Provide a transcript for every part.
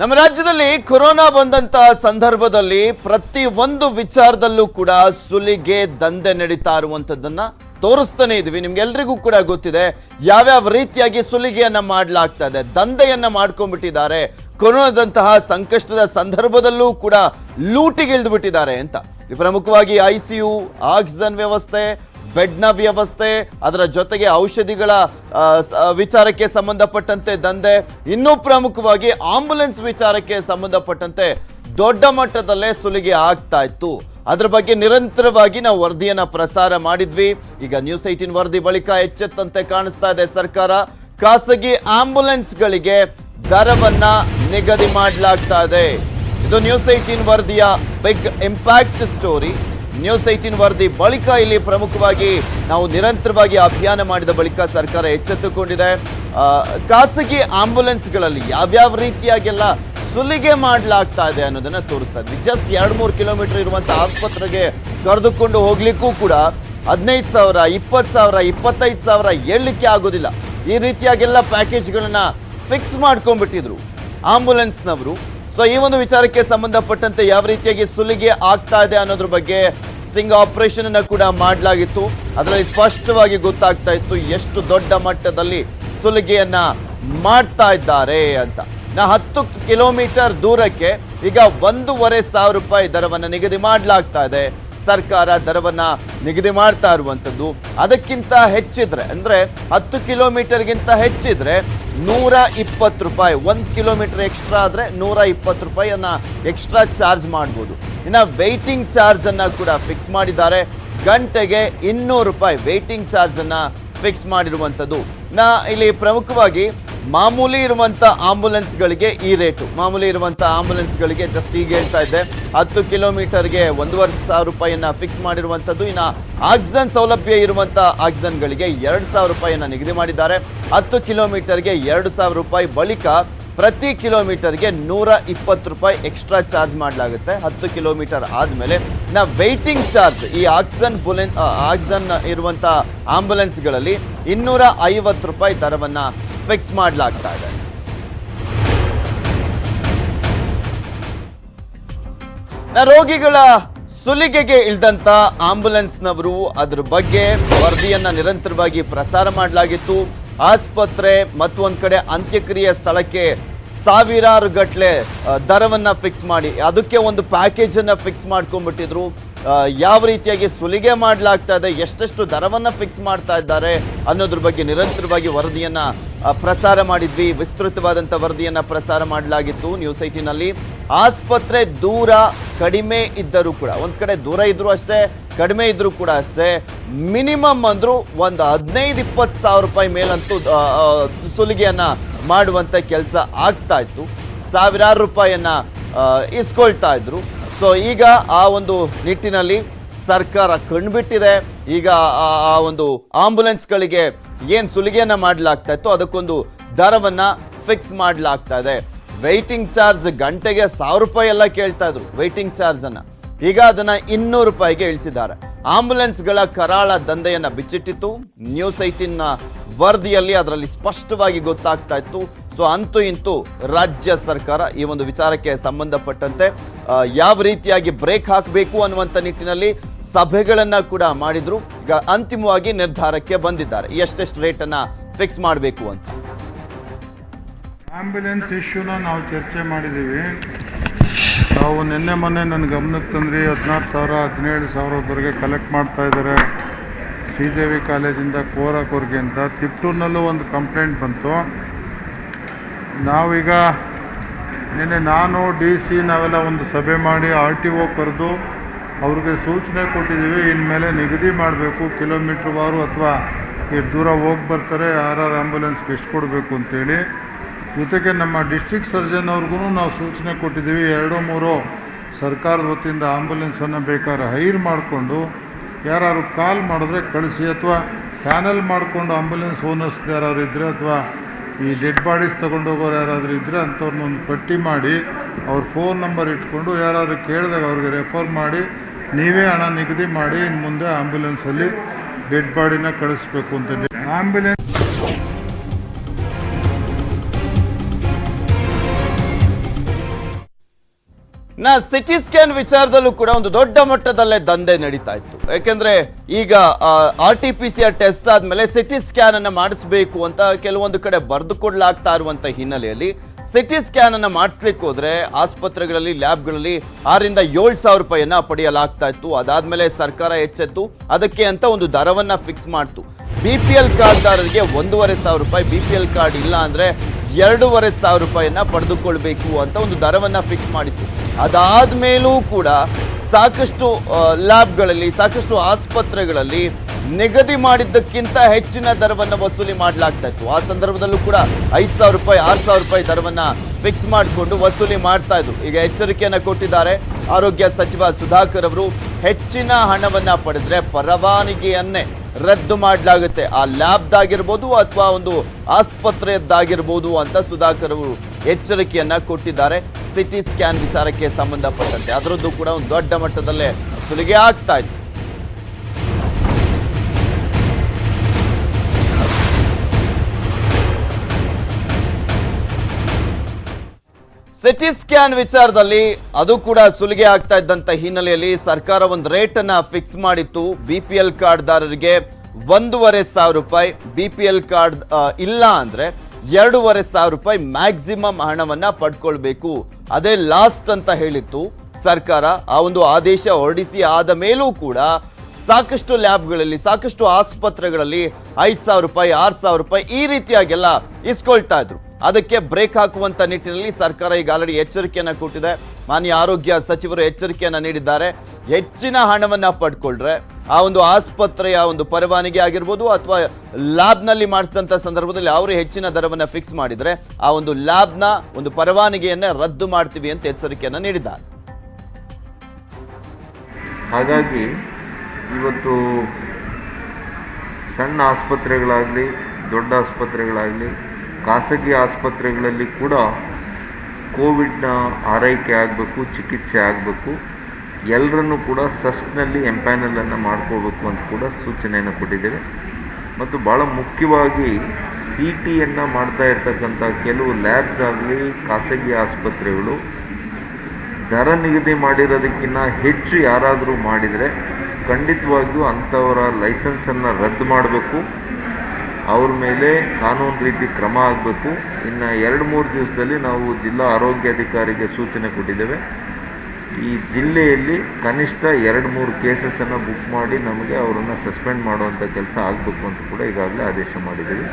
ನಮ್ಮ ರಾಜ್ಯದಲ್ಲಿ ಕೊರೋನಾ ಬಂದಂತಹ ಸಂದರ್ಭದಲ್ಲಿ ಪ್ರತಿ ಒಂದು ವಿಚಾರದಲ್ಲೂ ಕೂಡ ಸುಲಿಗೆ ದಂಧೆ ನಡೀತಾ ಇರುವಂತದ್ದನ್ನ ತೋರಿಸ್ತಾನೆ ಇದ್ವಿ. ನಿಮ್ಗೆಲ್ರಿಗೂ ಕೂಡ ಗೊತ್ತಿದೆ, ಯಾವ್ಯಾವ ರೀತಿಯಾಗಿ ಸುಲಿಗೆಯನ್ನ ಮಾಡ್ಲಾಗ್ತಾ ಇದೆ, ದಂಧೆಯನ್ನ ಮಾಡ್ಕೊಂಡ್ಬಿಟ್ಟಿದ್ದಾರೆ, ಕೊರೋನಾದಂತಹ ಸಂಕಷ್ಟದ ಸಂದರ್ಭದಲ್ಲೂ ಕೂಡ ಲೂಟಿಗಿಳಿದು ಬಿಟ್ಟಿದ್ದಾರೆ ಅಂತ ಪ್ರಮುಖವಾಗಿ ಐ ಸಿ ಯು ಆಕ್ಸಿಜನ್ ವ್ಯವಸ್ಥೆ ಬೆಡ್ನ ವ್ಯವಸ್ಥೆ, ಅದರ ಜೊತೆಗೆ ಔಷಧಿಗಳ ವಿಚಾರಕ್ಕೆ ಸಂಬಂಧಪಟ್ಟಂತೆ ದಂಧೆ, ಇನ್ನೂ ಪ್ರಮುಖವಾಗಿ ಆಂಬುಲೆನ್ಸ್ ವಿಚಾರಕ್ಕೆ ಸಂಬಂಧಪಟ್ಟಂತೆ ದೊಡ್ಡ ಮಟ್ಟದಲ್ಲೇ ಸುಲಿಗೆ ಆಗ್ತಾ ಇತ್ತು. ಅದ್ರ ಬಗ್ಗೆ ನಿರಂತರವಾಗಿ ನಾವು ವರದಿಯನ್ನು ಪ್ರಸಾರ ಮಾಡಿದ್ವಿ. ಈಗ ನ್ಯೂಸ್ ಏಟೀನ್ ವರದಿ ಬಳಿಕ ಎಚ್ಚೆತ್ತಂತೆ ಕಾಣಿಸ್ತಾ ಇದೆ ಸರ್ಕಾರ. ಖಾಸಗಿ ಆಂಬುಲೆನ್ಸ್ಗಳಿಗೆ ದರವನ್ನ ನಿಗದಿ ಮಾಡಲಾಗ್ತಾ ಇದೆ. ಇದು ನ್ಯೂಸ್ ಏಟೀನ್ ವರದಿಯ big impact story. News eighteen ವರದಿ ಬಳಿಕ ಇಲ್ಲಿ ಪ್ರಮುಖವಾಗಿ ನಾವು ನಿರಂತರವಾಗಿ ಅಭಿಯಾನ ಮಾಡಿದ ಬಳಿಕ ಸರ್ಕಾರ ಎಚ್ಚೆತ್ತುಕೊಂಡಿದೆ. ಖಾಸಗಿ ಆಂಬುಲೆನ್ಸ್ಗಳಲ್ಲಿ ಯಾವ್ಯಾವ ರೀತಿಯಾಗೆಲ್ಲ ಸುಲಿಗೆ ಮಾಡಲಾಗ್ತಾ ಇದೆ ಅನ್ನೋದನ್ನು ತೋರಿಸ್ತಾ ಇದ್ವಿ. ಜಸ್ಟ್ ಎರಡು ಮೂರು ಕಿಲೋಮೀಟರ್ ಇರುವಂಥ ಆಸ್ಪತ್ರೆಗೆ ಕರೆದುಕೊಂಡು ಹೋಗ್ಲಿಕ್ಕೂ ಕೂಡ ಹದಿನೈದು ಸಾವಿರ, ಇಪ್ಪತ್ತು ಸಾವಿರ, ಇಪ್ಪತ್ತೈದು ಸಾವಿರ ಹೇಳಲಿಕ್ಕೆ ಆಗೋದಿಲ್ಲ. ಈ ರೀತಿಯಾಗೆಲ್ಲ ಪ್ಯಾಕೇಜ್ಗಳನ್ನು ಫಿಕ್ಸ್ ಮಾಡ್ಕೊಂಡ್ಬಿಟ್ಟಿದ್ರು. ಆಂಬುಲೆನ್ಸ್ನವರು. ಸೊ ಈ ಒಂದು ವಿಚಾರಕ್ಕೆ ಸಂಬಂಧಪಟ್ಟಂತೆ ಯಾವ ರೀತಿಯಾಗಿ ಸುಲಿಗೆ ಆಗ್ತಾ ಇದೆ ಅನ್ನೋದ್ರ ಬಗ್ಗೆ ಸ್ಟಿಂಗ್ ಆಪರೇಷನ್ ಅನ್ನ ಕೂಡ ಮಾಡಲಾಗಿತ್ತು. ಅದರಲ್ಲಿ ಸ್ಪಷ್ಟವಾಗಿ ಗೊತ್ತಾಗ್ತಾ ಇತ್ತು ಎಷ್ಟು ದೊಡ್ಡ ಮಟ್ಟದಲ್ಲಿ ಸುಲಿಗೆಯನ್ನ ಮಾಡ್ತಾ ಇದ್ದಾರೆ ಅಂತ. ನಾ ಹತ್ತು ಕಿಲೋಮೀಟರ್ ದೂರಕ್ಕೆ ಈಗ ಒಂದೂವರೆ ಸಾವಿರ ರೂಪಾಯಿ ದರವನ್ನ ನಿಗದಿ ಮಾಡಲಾಗ್ತಾ ಇದೆ. ಸರ್ಕಾರ ದರವನ್ನ ನಿಗದಿ ಮಾಡ್ತಾ ಇರುವಂತದ್ದು. ಅದಕ್ಕಿಂತ ಹೆಚ್ಚಿದ್ರೆ, ಅಂದ್ರೆ ಹತ್ತು ಕಿಲೋಮೀಟರ್ಗಿಂತ ಹೆಚ್ಚಿದ್ರೆ ನೂರ ಇಪ್ಪತ್ತು ರೂಪಾಯಿ, ಒಂದು ಕಿಲೋಮೀಟರ್ ಎಕ್ಸ್ಟ್ರಾ ಆದರೆ ನೂರ ಇಪ್ಪತ್ತು ರೂಪಾಯಿಯನ್ನು ಎಕ್ಸ್ಟ್ರಾ ಚಾರ್ಜ್ ಮಾಡ್ಬೋದು. ಇನ್ನು ವೆಯ್ಟಿಂಗ್ ಚಾರ್ಜನ್ನು ಕೂಡ ಫಿಕ್ಸ್ ಮಾಡಿದ್ದಾರೆ. ಗಂಟೆಗೆ ಇನ್ನೂರು ರೂಪಾಯಿ ವೆಯ್ಟಿಂಗ್ ಚಾರ್ಜನ್ನು ಫಿಕ್ಸ್ ಮಾಡಿರುವಂಥದ್ದು ನಾ ಇಲ್ಲಿ ಪ್ರಮುಖವಾಗಿ ಮಾಮೂಲಿ ಇರುವಂತ ಆಂಬುಲೆನ್ಸ್ಗಳಿಗೆ ಈ ರೇಟು. ಮಾಮೂಲಿ ಇರುವಂತ ಆಂಬುಲೆನ್ಸ್ಗಳಿಗೆ ಜಸ್ಟ್ ಈಗ ಹೇಳ್ತಾ ಇದ್ದೆ, ಹತ್ತು ಕಿಲೋಮೀಟರ್ಗೆ ಒಂದೂವರೆ ಸಾವಿರ ರೂಪಾಯಿಯನ್ನು ಫಿಕ್ಸ್ ಮಾಡಿರುವಂಥದ್ದು. ಇನ್ನು ಆಕ್ಸಿಜನ್ ಸೌಲಭ್ಯ ಇರುವಂಥ ಆಕ್ಸಿಜನ್ಗಳಿಗೆ ಎರಡು ಸಾವಿರ ರೂಪಾಯಿಯನ್ನು ನಿಗದಿ ಮಾಡಿದ್ದಾರೆ. ಹತ್ತು ಕಿಲೋಮೀಟರ್ಗೆ ಎರಡು ಸಾವಿರ ರೂಪಾಯಿ ಬಳಿಕ ಪ್ರತಿ ಕಿಲೋಮೀಟರ್ಗೆ ನೂರ ಇಪ್ಪತ್ತು ರೂಪಾಯಿ ಎಕ್ಸ್ಟ್ರಾ ಚಾರ್ಜ್ ಮಾಡಲಾಗುತ್ತೆ. ಹತ್ತು ಕಿಲೋಮೀಟರ್ ಆದಮೇಲೆ ನಾ ವೆಯ್ಟಿಂಗ್ ಚಾರ್ಜ್ ಈ ಆಕ್ಸಿಜನ್ ಬುಲೆನ್ ಆಕ್ಸಿಜನ್ ಇರುವಂಥ ಆಂಬುಲೆನ್ಸ್ಗಳಲ್ಲಿ ಇನ್ನೂರ ಐವತ್ತು ರೂಪಾಯಿ ದರವನ್ನ ಫಿಕ್ಸ್ ಮಾಡಲಾಗ್ತಾ ಇದೆ. ರೋಗಿಗಳ ಸುಲಿಗೆಗೆ ಇಳಿದಂತ ಆಂಬುಲೆನ್ಸ್ನವರು ಅದ್ರ ಬಗ್ಗೆ ವರದಿಯನ್ನ ನಿರಂತರವಾಗಿ ಪ್ರಸಾರ ಮಾಡಲಾಗಿತ್ತು. ಆಸ್ಪತ್ರೆ ಮತ್ತೊಂದ್ ಕಡೆ ಅಂತ್ಯಕ್ರಿಯೆ ಸ್ಥಳಕ್ಕೆ ಸಾವಿರಾರು ಗಟ್ಟಲೆ ದರವನ್ನ ಫಿಕ್ಸ್ ಮಾಡಿ, ಅದಕ್ಕೆ ಒಂದು ಪ್ಯಾಕೇಜ್ ಅನ್ನ ಫಿಕ್ಸ್ ಮಾಡ್ಕೊಂಡ್ಬಿಟ್ಟಿದ್ರು. ಯಾವ ರೀತಿಯಾಗಿ ಸುಲಿಗೆ ಮಾಡಲಾಗ್ತಾ ಇದೆ, ಎಷ್ಟೆಷ್ಟು ದರವನ್ನ ಫಿಕ್ಸ್ ಮಾಡ್ತಾ ಇದ್ದಾರೆ ಅನ್ನೋದ್ರ ಬಗ್ಗೆ ನಿರಂತರವಾಗಿ ವರದಿಯನ್ನ ಪ್ರಸಾರ ಮಾಡಿದ್ವಿ. ವಿಸ್ತೃತವಾದಂಥ ವರದಿಯನ್ನ ಪ್ರಸಾರ ಮಾಡಲಾಗಿತ್ತು ನ್ಯೂಸ್ ಐಟಿನಲ್ಲಿ ಆಸ್ಪತ್ರೆ ದೂರ ಕಡಿಮೆ ಇದ್ದರೂ ಕೂಡ, ಒಂದು ಕಡೆ ದೂರ ಇದ್ದರೂ ಅಷ್ಟೇ, ಕಡಿಮೆ ಇದ್ದರೂ ಕೂಡ ಅಷ್ಟೇ, ಮಿನಿಮಮ್ ಅಂದ್ರು ಒಂದು ಹದಿನೈದು ಇಪ್ಪತ್ತು ಸಾವಿರ ರೂಪಾಯಿ ಮೇಲಂತೂ ಸುಲಿಗೆಯನ್ನು ಮಾಡುವಂಥ ಕೆಲಸ ಆಗ್ತಾ ಇತ್ತು. ಸಾವಿರಾರು ರೂಪಾಯಿಯನ್ನು ಇಸ್ಕೊಳ್ತಾ ಇದ್ರು. ಸೊ ಈಗ ಆ ಒಂದು ನಿಟ್ಟಿನಲ್ಲಿ ಸರ್ಕಾರ ಕಣ್ಬಿಟ್ಟಿದೆ. ಈಗ ಆ ಒಂದು ಆಂಬುಲೆನ್ಸ್ಗಳಿಗೆ ಏನ್ ಸುಲಿಗೆಯನ್ನು ಮಾಡಲಾಗ್ತಾ ಇತ್ತು ಅದಕ್ಕೊಂದು ದರವನ್ನು ಫಿಕ್ಸ್ ಮಾಡಲಾಗ್ತಾ ಇದೆ. ವೆಯ್ಟಿಂಗ್ ಚಾರ್ಜ್ ಗಂಟೆಗೆ ಸಾವಿರ ರೂಪಾಯಿ ಎಲ್ಲ ಕೇಳ್ತಾ ಇದ್ರು ವೆಯ್ಟಿಂಗ್ ಚಾರ್ಜ್ ಅನ್ನ. ಈಗ ಅದನ್ನ ಇನ್ನೂರು ರೂಪಾಯಿಗೆ ಇಳಿಸಿದ್ದಾರೆ. ಆಂಬುಲೆನ್ಸ್ಗಳ ಕರಾಳ ದಂಧೆಯನ್ನು ಬಿಚ್ಚಿಟ್ಟಿತ್ತು. ನ್ಯೂಸ್ ಐಟಿನ್ ವರದಿಯಲ್ಲಿ ಅದರಲ್ಲಿ ಸ್ಪಷ್ಟವಾಗಿ ಗೊತ್ತಾಗ್ತಾ ಇತ್ತು. ಸೊ ಅಂತೂ ಇಂತೂ ರಾಜ್ಯ ಸರ್ಕಾರ ಈ ಒಂದು ವಿಚಾರಕ್ಕೆ ಸಂಬಂಧಪಟ್ಟಂತೆ ಯಾವ ರೀತಿಯಾಗಿ ಬ್ರೇಕ್ ಹಾಕಬೇಕು ಅನ್ನುವಂಥ ನಿಟ್ಟಿನಲ್ಲಿ ಸಭೆಗಳನ್ನು ಕೂಡ ಮಾಡಿದ್ರು. ಈಗ ಅಂತಿಮವಾಗಿ ನಿರ್ಧಾರಕ್ಕೆ ಬಂದಿದ್ದಾರೆ. ಎಷ್ಟೆಷ್ಟು ರೇಟನ್ನು ಫಿಕ್ಸ್ ಮಾಡಬೇಕು ಅಂತ. ಆಂಬ್ಯುಲೆನ್ಸ್ ಇಶ್ಯೂನ ನಾವು ಚರ್ಚೆ ಮಾಡಿದ್ದೀವಿ. ನಾವು ನಿನ್ನೆ ಮೊನ್ನೆ ನನ್ನ ಗಮನಕ್ಕೆ ತಂದ್ರಿ, ಹದಿನಾರು ಸಾವಿರ, ಹದಿನೇಳು ಸಾವಿರದವರೆಗೆ ಕಲೆಕ್ಟ್ ಮಾಡ್ತಾ ಇದ್ದಾರೆ. ಶ್ರೀದೇವಿ ಕಾಲೇಜಿಂದ ಕೋರಕೋರ್ಗೆ ಅಂತ. ತಿಪ್ಟೂರಿನಲ್ಲೂ ಒಂದು ಕಂಪ್ಲೇಂಟ್ ಬಂತು. ನಾವೀಗ ನಿನ್ನೆ ನಾನು ಡಿ ಸಿ ನಾವೆಲ್ಲ ಒಂದು ಸಭೆ ಮಾಡಿ ಆರ್ ಟಿ ಒ ಕರೆದು ಅವ್ರಿಗೆ ಸೂಚನೆ ಕೊಟ್ಟಿದ್ದೀವಿ, ಇನ್ಮೇಲೆ ನಿಗದಿ ಮಾಡಬೇಕು, ಕಿಲೋಮೀಟ್ರ್ ಬಾರು ಅಥವಾ ಎಷ್ಟು ದೂರ ಹೋಗಿ ಬರ್ತಾರೆ ಯಾರ್ಯಾರು ಆ್ಯಂಬುಲೆನ್ಸ್ಗೆ ಎಷ್ಟು ಕೊಡಬೇಕು ಅಂತೇಳಿ. ಜೊತೆಗೆ ನಮ್ಮ ಡಿಸ್ಟಿಕ್ ಸರ್ಜನ್ ಅವ್ರಿಗೂ ನಾವು ಸೂಚನೆ ಕೊಟ್ಟಿದ್ದೀವಿ, ಎರಡು ಮೂರು ಸರ್ಕಾರದ ವತಿಯಿಂದ ಆಂಬುಲೆನ್ಸನ್ನು ಬೇಕಾದ್ರೆ ಹೈರ್ ಮಾಡಿಕೊಂಡು ಯಾರು ಕಾಲ್ ಮಾಡಿದ್ರೆ ಕಳಿಸಿ ಅಥವಾ ಪ್ಯಾನಲ್ ಮಾಡಿಕೊಂಡು ಆಂಬುಲೆನ್ಸ್ ಓನರ್ಸ್ ಯಾರಾದ್ರು ಇದ್ದರೆ ಅಥವಾ ಈ ಡೆಡ್ ಬಾಡೀಸ್ ತೊಗೊಂಡೋಗೋರು ಯಾರಾದರೂ ಇದ್ದರೆ ಅಂಥವ್ರನ್ನ ಒಂದು ಪಟ್ಟಿ ಮಾಡಿ ಅವ್ರ ಫೋನ್ ನಂಬರ್ ಇಟ್ಕೊಂಡು ಯಾರಾದರೂ ಕೇಳಿದಾಗ ಅವ್ರಿಗೆ ರೆಫರ್ ಮಾಡಿ, ನೀವೇ ಹಣ ನಿಗದಿ ಮಾಡಿ ಇನ್ನು ಮುಂದೆ ಆ್ಯಂಬುಲೆನ್ಸಲ್ಲಿ ಡೆಡ್ ಬಾಡಿನ ಕಳಿಸ್ಬೇಕು ಅಂತ ಆಂಬ್ಯುಲೆನ್ಸ್ ನಾ ಸಿಟಿ ಸ್ಕ್ಯಾನ್ ವಿಚಾರದಲ್ಲೂ ಕೂಡ ಒಂದು ದೊಡ್ಡ ಮಟ್ಟದಲ್ಲೇ ದಂಧೆ ನಡೀತಾ ಇತ್ತು. ಯಾಕೆಂದ್ರೆ ಈಗ R T P C R test ಆದ್ಮೇಲೆ ಸಿಟಿ ಸ್ಕ್ಯಾನ್ ಅನ್ನ ಮಾಡಿಸ್ಬೇಕು ಅಂತ ಕೆಲವೊಂದು ಕಡೆ ಬರೆದು ಕೊಡ್ಲಾಗ್ತಾ ಇರುವಂತ ಹಿನ್ನೆಲೆಯಲ್ಲಿ ಸಿಟಿ ಸ್ಕ್ಯಾನ್ ಅನ್ನ ಮಾಡಿಸ್ಲಿಕ್ಕೆ ಹೋದ್ರೆ ಆಸ್ಪತ್ರೆಗಳಲ್ಲಿ, ಲ್ಯಾಬ್ಗಳಲ್ಲಿ ಆರಿಂದ ಏಳು ಸಾವಿರ ರೂಪಾಯಿಯನ್ನ ಪಡೆಯಲಾಗ್ತಾ ಇತ್ತು. ಅದಾದ್ಮೇಲೆ ಸರ್ಕಾರ ಎಚ್ಚೆತ್ತು. ಅದಕ್ಕೆ ಅಂತ ಒಂದು ದರವನ್ನ ಫಿಕ್ಸ್ ಮಾಡ್ತು. ಬಿ ಪಿ ಎಲ್ ಕಾರ್ಡ್ದಾರರಿಗೆ ಒಂದೂವರೆ ಸಾವಿರ ರೂಪಾಯಿ ಬಿ ಪಿ ಎಲ್ ಕಾರ್ಡ್ ಇಲ್ಲ ಅಂದ್ರೆ ಎರಡೂವರೆ ಸಾವಿರ ರೂಪಾಯಿಯನ್ನು ಪಡೆದುಕೊಳ್ಬೇಕು ಅಂತ ಒಂದು ದರವನ್ನು ಫಿಕ್ಸ್ ಮಾಡಿತ್ತು ಅದಾದ್ಮೇಲೂ ಕೂಡ ಸಾಕಷ್ಟು ಲ್ಯಾಬ್ಗಳಲ್ಲಿ, ಸಾಕಷ್ಟು ಆಸ್ಪತ್ರೆಗಳಲ್ಲಿ ನಿಗದಿ ಮಾಡಿದ್ದಕ್ಕಿಂತ ಹೆಚ್ಚಿನ ದರವನ್ನು ವಸೂಲಿ ಮಾಡಲಾಗ್ತಾ ಇತ್ತು. ಆ ಸಂದರ್ಭದಲ್ಲೂ ಕೂಡ ಐದು ಸಾವಿರ ರೂಪಾಯಿ, ಆರು ಸಾವಿರ ರೂಪಾಯಿ ದರವನ್ನು ಫಿಕ್ಸ್ ಮಾಡಿಕೊಂಡು ವಸೂಲಿ ಮಾಡ್ತಾ ಇದ್ರು. ಈಗ ಎಚ್ಚರಿಕೆಯನ್ನು ಕೊಟ್ಟಿದ್ದಾರೆ ಆರೋಗ್ಯ ಸಚಿವ ಸುಧಾಕರ್ ಅವರು. ಹೆಚ್ಚಿನ ಹಣವನ್ನು ಪಡೆದರೆ ಪರವಾನಗಿಯನ್ನೇ ರದ್ದು ಮಾಡಲಾಗುತ್ತೆ. ಆ ಲ್ಯಾಬ್ದಾಗಿರ್ಬೋದು ಅಥವಾ ಒಂದು ಆಸ್ಪತ್ರೆಯದ್ದಾಗಿರ್ಬೋದು ಅಂತ ಸುಧಾಕರ್ ಅವರು ಎಚ್ಚರಿಕೆಯನ್ನ ಕೊಟ್ಟಿದ್ದಾರೆ. ಸಿಟಿ ಸ್ಕ್ಯಾನ್ ವಿಚಾರಕ್ಕೆ ಸಂಬಂಧಪಟ್ಟಂತೆ. ಅದರದ್ದು ಕೂಡ ಒಂದು ದೊಡ್ಡ ಮಟ್ಟದಲ್ಲೇ ಸುಲಿಗೆ ಆಗ್ತಾ ಇತ್ತು. ಸಿಟಿ ಸ್ಕ್ಯಾನ್ ವಿಚಾರದಲ್ಲಿ ಅದು ಕೂಡ ಸುಲಿಗೆ ಆಗ್ತಾ ಇದ್ದಂತ ಹಿನ್ನೆಲೆಯಲ್ಲಿ ಸರ್ಕಾರ ಒಂದು ರೇಟ್ ಅನ್ನ ಫಿಕ್ಸ್ ಮಾಡಿತ್ತು. ಬಿ ಪಿ ಎಲ್ ಕಾರ್ಡ್ದಾರರಿಗೆ ಒಂದೂವರೆ ಸಾವಿರ ರೂಪಾಯಿ. ಬಿ ಪಿ ಎಲ್ ಕಾರ್ಡ್ ಇಲ್ಲ ಅಂದ್ರೆ ಎರಡೂವರೆ ಸಾವಿರ ರೂಪಾಯಿ ಮ್ಯಾಕ್ಸಿಮಮ್ ಹಣವನ್ನ ಪಡ್ಕೊಳ್ಬೇಕು. ಅದೇ ಲಾಸ್ಟ್ ಅಂತ ಹೇಳಿತ್ತು ಸರ್ಕಾರ. ಆ ಒಂದು ಆದೇಶ ಹೊರಡಿಸಿ ಆದ ಮೇಲೂ ಕೂಡ ಸಾಕಷ್ಟು ಲ್ಯಾಬ್ಗಳಲ್ಲಿ, ಸಾಕಷ್ಟು ಆಸ್ಪತ್ರೆಗಳಲ್ಲಿ ಐದು ಸಾವಿರ ರೂಪಾಯಿ, ಆರು ಸಾವಿರ ರೂಪಾಯಿ ಈ ರೀತಿಯಾಗೆಲ್ಲ ಇಸ್ಕೊಳ್ತಾ ಇದ್ರು. ಅದಕ್ಕೆ ಬ್ರೇಕ್ ಹಾಕುವಂತ ನಿಟ್ಟಿನಲ್ಲಿ ಸರ್ಕಾರ ಈಗ ಆಲ್ರೆಡಿ ಎಚ್ಚರಿಕೆಯನ್ನು ಕೊಟ್ಟಿದೆ. ಮಾನ್ಯ ಆರೋಗ್ಯ ಸಚಿವರು ಎಚ್ಚರಿಕೆಯನ್ನು ನೀಡಿದ್ದಾರೆ. ಹೆಚ್ಚಿನ ಹಣವನ್ನ ಪಡ್ಕೊಳ್ರೆ ಆ ಒಂದು ಆಸ್ಪತ್ರೆಯ ಒಂದು ಪರವಾನಗಿ ಆಗಿರ್ಬೋದು ಅಥವಾ ಲ್ಯಾಬ್ನಲ್ಲಿ ಮಾಡಿಸಿದಂಥ ಸಂದರ್ಭದಲ್ಲಿ ಅವರು ಹೆಚ್ಚಿನ ದರವನ್ನು ಫಿಕ್ಸ್ ಮಾಡಿದರೆ ಆ ಒಂದು ಲ್ಯಾಬ್ನ ಒಂದು ಪರವಾನಗಿಯನ್ನ ರದ್ದು ಮಾಡ್ತೀವಿ ಅಂತ ಎಚ್ಚರಿಕೆಯನ್ನು ನೀಡಿದ್ದಾರೆ. ಹಾಗಾಗಿ ಇವತ್ತು ಸಣ್ಣ ಆಸ್ಪತ್ರೆಗಳಾಗಲಿ, ದೊಡ್ಡ ಆಸ್ಪತ್ರೆಗಳಾಗಲಿ, ಖಾಸಗಿ ಆಸ್ಪತ್ರೆಗಳಲ್ಲಿ ಕೂಡ ಕೋವಿಡ್ನ ಆರೈಕೆ ಆಗಬೇಕು, ಚಿಕಿತ್ಸೆ ಆಗಬೇಕು ಎಲ್ಲರನ್ನೂ ಕೂಡ ಸಸ್ನಲ್ಲಿ ಎಂಪ್ಯಾನಲನ್ನು ಮಾಡ್ಕೋಬೇಕು ಅಂತ ಕೂಡ ಸೂಚನೆಯನ್ನು ಕೊಟ್ಟಿದ್ದೇವೆ. ಮತ್ತು ಭಾಳ ಮುಖ್ಯವಾಗಿ ಸಿ ಟಿಯನ್ನು ಮಾಡ್ತಾ ಇರ್ತಕ್ಕಂಥ ಕೆಲವು ಲ್ಯಾಬ್ಸ್ ಆಗಲಿ, ಖಾಸಗಿ ಆಸ್ಪತ್ರೆಗಳು, ದರ ನಿಗದಿ ಮಾಡಿರೋದಕ್ಕಿಂತ ಹೆಚ್ಚು ಯಾರಾದರೂ ಮಾಡಿದರೆ ಖಂಡಿತವಾಗಿಯೂ ಅಂಥವರ ಲೈಸೆನ್ಸನ್ನು ರದ್ದು ಮಾಡಬೇಕು. ಅವ್ರ ಮೇಲೆ ಕಾನೂನು ರೀತಿ ಕ್ರಮ ಆಗಬೇಕು. ಇನ್ನು ಎರಡು ಮೂರು ದಿವಸದಲ್ಲಿ ನಾವು ಜಿಲ್ಲಾ ಆರೋಗ್ಯಾಧಿಕಾರಿಗೆ ಸೂಚನೆ ಕೊಟ್ಟಿದ್ದೇವೆ. ಈ ಜಿಲ್ಲೆಯಲ್ಲಿ ಕನಿಷ್ಠ ಎರಡು ಮೂರು ಕೇಸಸನ್ನು ಬುಕ್ ಮಾಡಿ ನಮಗೆ ಅವರನ್ನು ಸಸ್ಪೆಂಡ್ ಮಾಡುವಂಥ ಕೆಲಸ ಆಗಬೇಕು ಅಂತ ಕೂಡ ಈಗಾಗಲೇ ಆದೇಶ ಮಾಡಿದ್ದೀವಿ.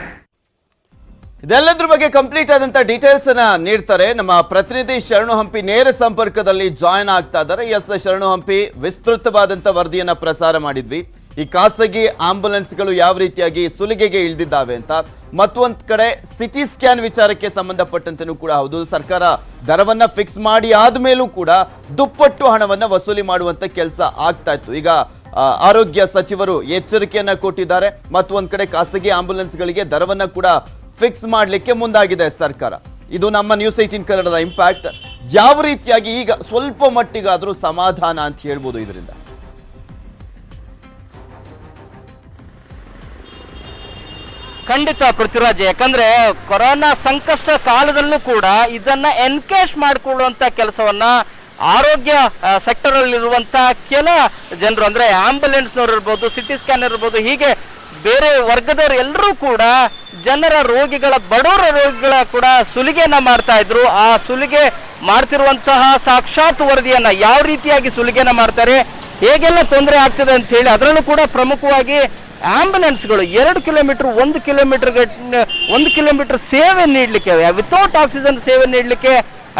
ಇದೆಲ್ಲದ್ರ ಬಗ್ಗೆ ಕಂಪ್ಲೀಟ್ ಆದಂತ ಡೀಟೇಲ್ಸ್ ಅನ್ನ ನೀಡ್ತಾರೆ. ನಮ್ಮ ಪ್ರತಿನಿಧಿ ಶರಣು ಹಂಪಿ ನೇರ ಸಂಪರ್ಕದಲ್ಲಿ ಜಾಯಿನ್ ಆಗ್ತಾ ಇದ್ದಾರೆ. ಎಸ್ ಶರಣು ಹಂಪಿ, ವಿಸ್ತೃತವಾದಂತ ವರದಿಯನ್ನ ಪ್ರಸಾರ ಮಾಡಿದ್ವಿ. ಈ ಖಾಸಗಿ ಆಂಬುಲೆನ್ಸ್ಗಳು ಯಾವ ರೀತಿಯಾಗಿ ಸುಲಿಗೆಗೆ ಇಳಿದಿದ್ದಾವೆ ಅಂತ. ಮತ್ತೊಂದ್ ಕಡೆ ಸಿಟಿ ಸ್ಕ್ಯಾನ್ ವಿಚಾರಕ್ಕೆ ಸಂಬಂಧಪಟ್ಟಂತೆನೂ ಕೂಡ ಹೌದು. ಸರ್ಕಾರ ದರವನ್ನ ಫಿಕ್ಸ್ ಮಾಡಿ ಆದ್ಮೇಲೂ ಕೂಡ ದುಪ್ಪಟ್ಟು ಹಣವನ್ನ ವಸೂಲಿ ಮಾಡುವಂತ ಕೆಲಸ ಆಗ್ತಾ ಇತ್ತು. ಈಗ ಆರೋಗ್ಯ ಸಚಿವರು ಎಚ್ಚರಿಕೆಯನ್ನ ಕೊಟ್ಟಿದ್ದಾರೆ. ಮತ್ತೊಂದ್ ಕಡೆ ಖಾಸಗಿ ಆಂಬುಲೆನ್ಸ್ಗಳಿಗೆ ದರವನ್ನ ಕೂಡ ಫಿಕ್ಸ್ ಮಾಡಲಿಕ್ಕೆ ಮುಂದಾಗಿದೆ ಸರ್ಕಾರ. ಇದು ನಮ್ಮ ನ್ಯೂಸ್ ಏಟೀನ್ ಕನ್ನಡದ ಇಂಪ್ಯಾಕ್ಟ್ ಯಾವ ರೀತಿಯಾಗಿ ಈಗ ಸ್ವಲ್ಪ ಮಟ್ಟಿಗಾದರೂ ಸಮಾಧಾನ ಅಂತ ಹೇಳ್ಬೋದು ಇದರಿಂದ? ಖಂಡಿತ ಪೃಥ್ವಿರಾಜ್, ಯಾಕಂದ್ರೆ ಕೊರೋನಾ ಸಂಕಷ್ಟ ಕಾಲದಲ್ಲೂ ಕೂಡ ಇದನ್ನ ಎನ್ಕೇಶ್ ಮಾಡಿಕೊಳ್ಳುವಂತ ಕೆಲಸವನ್ನ ಆರೋಗ್ಯ ಸೆಕ್ಟರ್ ಅಲ್ಲಿರುವಂತಹ ಕೆಲ ಜನರು, ಅಂದ್ರೆ ಆಂಬುಲೆನ್ಸ್ನವ್ರು ಇರ್ಬೋದು ಸಿಟಿ ಸ್ಕ್ಯಾನ್ ಇರ್ಬೋದು, ಹೀಗೆ ಬೇರೆ ವರ್ಗದವರು ಎಲ್ಲರೂ ಕೂಡ ಜನರ ರೋಗಿಗಳ, ಬಡವರ ರೋಗಿಗಳ ಕೂಡ ಸುಲಿಗೆಯನ್ನ ಮಾಡ್ತಾ ಇದ್ರು. ಆ ಸುಲಿಗೆ ಮಾಡ್ತಿರುವಂತಹ ಸಾಕ್ಷಾತ್ ವರದಿಯನ್ನ ಯಾವ ರೀತಿಯಾಗಿ ಸುಲಿಗೆನ ಮಾಡ್ತಾರೆ, ಹೇಗೆಲ್ಲ ತೊಂದರೆ ಆಗ್ತದೆ ಅಂತ ಹೇಳಿ ಅದರಲ್ಲೂ ಕೂಡ ಪ್ರಮುಖವಾಗಿ ಆಂಬುಲೆನ್ಸ್ಗಳು ಎರಡು ಕಿಲೋಮೀಟರ್, ಒಂದು ಕಿಲೋಮೀಟರ್ ಒಂದು ಕಿಲೋಮೀಟರ್ ಸೇವೆ ನೀಡಲಿಕ್ಕೆ ವಿತೌಟ್ ಆಕ್ಸಿಜನ್ ಸೇವೆ ನೀಡಲಿಕ್ಕೆ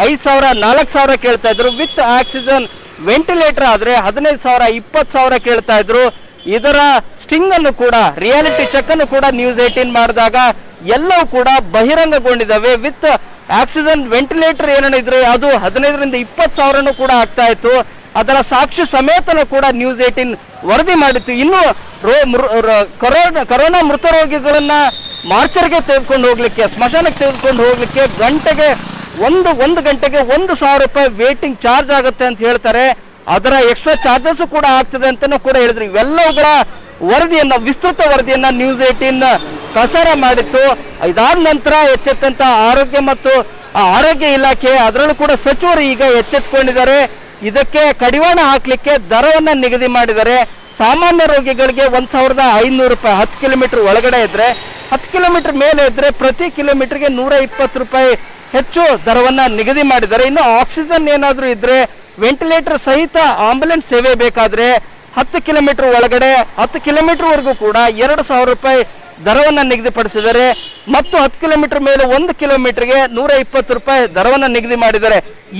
ಐದು ಸಾವಿರ, ನಾಲ್ಕು ಸಾವಿರ ಕೇಳ್ತಾ ಇದ್ರು. ವಿತ್ ಆಕ್ಸಿಜನ್ ವೆಂಟಿಲೇಟರ್ ಆದ್ರೆ ಹದಿನೈದು ಸಾವಿರ, ಇಪ್ಪತ್ತು ಸಾವಿರ ಕೇಳ್ತಾ ಇದ್ರು. ಇದರ ಸ್ಟಿಂಗ್ ಅನ್ನು ಕೂಡ ರಿಯಾಲಿಟಿ ಚೆಕ್ ಅನ್ನು ಕೂಡ ನ್ಯೂಸ್ ಏಟೀನ್ ಮಾಡಿದಾಗ ಎಲ್ಲವೂ ಕೂಡ ಬಹಿರಂಗಗೊಂಡಿದ್ದಾವೆ. ವಿತ್ ಆಕ್ಸಿಜನ್ ವೆಂಟಿಲೇಟರ್ ಏನೇನಿದ್ರೆ ಅದು ಹದಿನೈದರಿಂದ ಇಪ್ಪತ್ತು ಸಾವಿರನೂ ಕೂಡ ಆಗ್ತಾ ಇತ್ತು. ಅದರ ಸಾಕ್ಷಿ ಸಮೇತನೂ ಕೂಡ ನ್ಯೂಸ್ ಏಟೀನ್ ವರದಿ ಮಾಡಿತ್ತು. ಇನ್ನು ಕೊರೋನಾ ಮೃತ ರೋಗಿಗಳನ್ನ ಮಾರ್ಚರ್ಗೆ ತೆಗೆದುಕೊಂಡು ಹೋಗ್ಲಿಕ್ಕೆ, ಸ್ಮಶಾನಕ್ಕೆ ತೆಗೆದುಕೊಂಡು ಹೋಗ್ಲಿಕ್ಕೆ ಗಂಟೆಗೆ ಒಂದು ಒಂದು ಗಂಟೆಗೆ ಒಂದು ಸಾವಿರ ರೂಪಾಯಿ ವೇಟಿಂಗ್ ಚಾರ್ಜ್ ಆಗುತ್ತೆ ಅಂತ ಹೇಳ್ತಾರೆ. ಅದರ ಎಕ್ಸ್ಟ್ರಾ ಚಾರ್ಜಸ್ ಕೂಡ ಆಗ್ತದೆ ಅಂತಾನೂ ಕೂಡ ಹೇಳಿದ್ರು. ಇವೆಲ್ಲವುಗಳ ವರದಿಯನ್ನ, ವಿಸ್ತೃತ ವರದಿಯನ್ನ ನ್ಯೂಸ್ ಏಟೀನ್ ಪ್ರಸಾರ ಮಾಡಿತ್ತು. ಇದಾದ ನಂತರ ಎಚ್ಚೆತ್ತಂತ ಆರೋಗ್ಯ ಮತ್ತು ಆರೋಗ್ಯ ಇಲಾಖೆ, ಅದರಲ್ಲೂ ಕೂಡ ಸಚಿವರು ಈಗ ಎಚ್ಚೆತ್ಕೊಂಡಿದ್ದಾರೆ. ಇದಕ್ಕೆ ಕಡಿವಾಣ ಹಾಕ್ಲಿಕ್ಕೆ ದರವನ್ನ ನಿಗದಿ ಮಾಡಿದ್ದಾರೆ. ಸಾಮಾನ್ಯ ರೋಗಿಗಳಿಗೆ ಒಂದ್ ಸಾವಿರದ ಐನೂರು ರೂಪಾಯಿ, ಹತ್ತು ಕಿಲೋಮೀಟರ್ ಒಳಗಡೆ ಇದ್ರೆ, ಹತ್ತು ಕಿಲೋಮೀಟರ್ ಮೇಲೆ ಇದ್ರೆ ಪ್ರತಿ ಕಿಲೋಮೀಟರ್ಗೆ ನೂರ ಇಪ್ಪತ್ತು ರೂಪಾಯಿ ಹೆಚ್ಚು ದರವನ್ನ ನಿಗದಿ ಮಾಡಿದ್ದಾರೆ. ಇನ್ನು ಆಕ್ಸಿಜನ್ ಏನಾದರೂ ಇದ್ರೆ ವೆಂಟಿಲೇಟರ್ ಸಹಿತ ಆಂಬುಲೆನ್ಸ್ ಸೇವೆ ಬೇಕಾದ್ರೆ ಹತ್ತು ಕಿಲೋಮೀಟರ್ ಒಳಗಡೆ, ಹತ್ತು ಕಿಲೋಮೀಟರ್ ವರೆಗೂ ಕೂಡ ಎರಡು ಸಾವಿರ ರೂಪಾಯಿ ದರವನ್ನು ನಿಗದಿಪಡಿಸಿದರೆ ಮತ್ತು ಹತ್ತು ಕಿಲೋಮೀಟರ್ ಮೇಲೆ ಒಂದು ಕಿಲೋಮೀಟರ್ಗೆ ನೂರ ಇಪ್ಪತ್ತು ರೂಪಾಯಿ ದರವನ್ನು ನಿಗದಿ ಮಾಡಿದ್ದಾರೆ.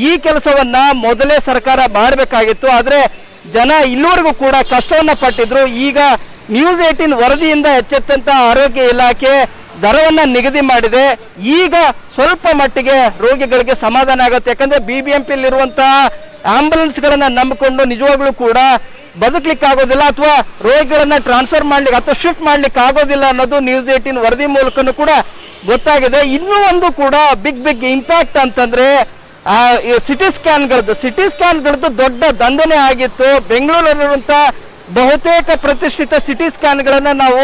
ಈ ಕೆಲಸವನ್ನ ಮೊದಲೇ ಸರ್ಕಾರ ಮಾಡಬೇಕಾಗಿತ್ತು. ಆದರೆ ಜನ ಇಲ್ಲಿವರೆಗೂ ಕೂಡ ಕಷ್ಟವನ್ನ ಪಟ್ಟಿದ್ರು. ಈಗ ನ್ಯೂಸ್ ಏಟೀನ್ ವರದಿಯಿಂದ ಎಚ್ಚೆತ್ತಂತ ಆರೋಗ್ಯ ಇಲಾಖೆ ದರವನ್ನ ನಿಗದಿ ಮಾಡಿದೆ. ಈಗ ಸ್ವಲ್ಪ ಮಟ್ಟಿಗೆ ರೋಗಿಗಳಿಗೆ ಸಮಾಧಾನ ಆಗುತ್ತೆ. ಯಾಕಂದ್ರೆ ಬಿ ಬಿ ಆಂಬುಲೆನ್ಸ್ ಗಳನ್ನ ನಂಬಿಕೊಂಡು ನಿಜವಾಗ್ಲೂ ಕೂಡ ಬದುಕ್ಲಿಕ್ಕೆ ಆಗೋದಿಲ್ಲ ಅಥವಾ ರೋಗಿಗಳನ್ನ ಟ್ರಾನ್ಸ್ಫರ್ ಮಾಡ್ಲಿಕ್ಕೆ ಅಥವಾ ಶಿಫ್ಟ್ ಮಾಡ್ಲಿಕ್ಕೆ ಆಗೋದಿಲ್ಲ ಅನ್ನೋದು ನ್ಯೂಸ್ ಏಟಿನ್ ವರದಿ ಮೂಲಕನೂ ಕೂಡ ಗೊತ್ತಾಗಿದೆ. ಇನ್ನೂ ಒಂದು ಕೂಡ ಬಿಗ್ ಬಿಗ್ ಇಂಪ್ಯಾಕ್ಟ್ ಅಂತಂದ್ರೆ ಸಿಟಿ ಸ್ಕ್ಯಾನ್ಗಳದ್ದು. ಸಿಟಿ ಸ್ಕ್ಯಾನ್ಗಳದ್ದು ದೊಡ್ಡ ದಂಧನೆ ಆಗಿತ್ತು. ಬೆಂಗಳೂರಲ್ಲಿರುವಂತ ಬಹುತೇಕ ಪ್ರತಿಷ್ಠಿತ ಸಿಟಿ ಸ್ಕ್ಯಾನ್ಗಳನ್ನ ನಾವು